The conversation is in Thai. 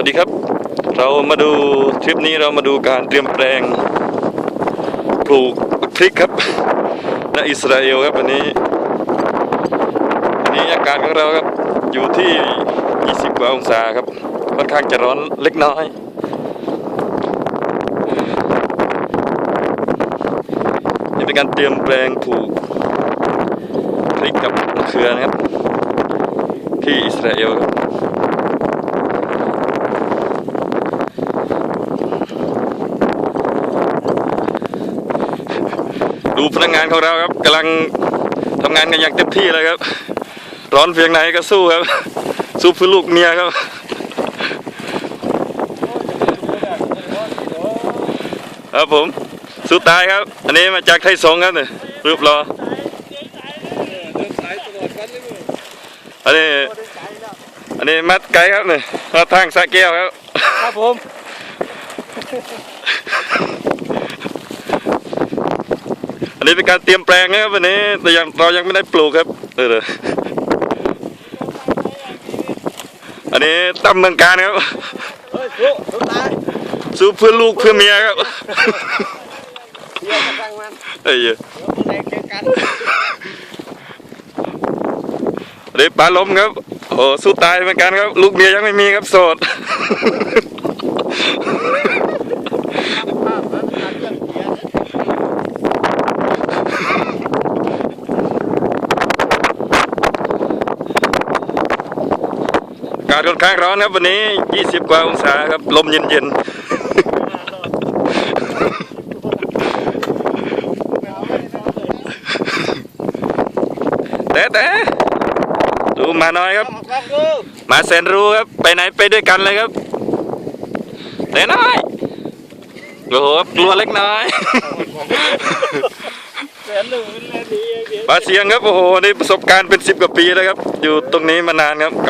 วัสดีครับ เรามาดูทริปนี้เรามาดูการเตรียมแปลงปลูกพริกครับณอิสราเอลครับวันนี้วันนี้อากาศของเราครับอยู่ที่ 20 กว่าองศาครับค่อนข้างจะร้อนเล็กน้อย นี่เป็นการเตรียมแปลงปลูกพริกกับมะเขือนะครับ ที่อิสราเอลครับ ดูพนักงานของเราครับกำลังทำงานกันอย่างเต็มที่เลยครับ ร้อนเพียงไหนก็สู้ครับ สู้เพื่อลูกเมียครับครับผมสู้ตายครับ อันนี้มาจากไทยสงครับเนี่ยรูปรออันนี้อันนี้มัดไก่ครับเนี่ยมาทางสะแก้วครับ ครับผม นี้เป็นการเตรียมแปลงนะครับวันนี้แต่ยังเรายังไม่ได้ปลูกครับเอออันนี้ตั้มเมืองการครับเฮ้ยสู้เพื่อลูกเพื่อเมียครับเดี๋ยวมาสั่งมันไอ้เหี้ยเดี๋ยวมาแรงแข่งกันอันนี้ปลาล้มครับโอ้สู้ตายเหมือนกันครับ ลูกเมียยังไม่มีครับโสด ภาพมันการเรื่องเกียร์ อากาศค่อนข้างร้อนครับวันนี้ 20 กว่าองศาครับ ลมเย็นๆแต่แต่ดูมาน้อยครับครับกูมาแสนรู้ครับ ไปไหนไปด้วยกันเลยครับ แต่น้อยโอ้โหกลัวเล็กน้อยแสนหนึ่งเป็นแรงดีเดี๋ยวปลาเสียงครับ โอ้โห นี่ประสบการณ์เป็นสิบกว่าปีแล้วครับ อยู่ตรงนี้มานานครับ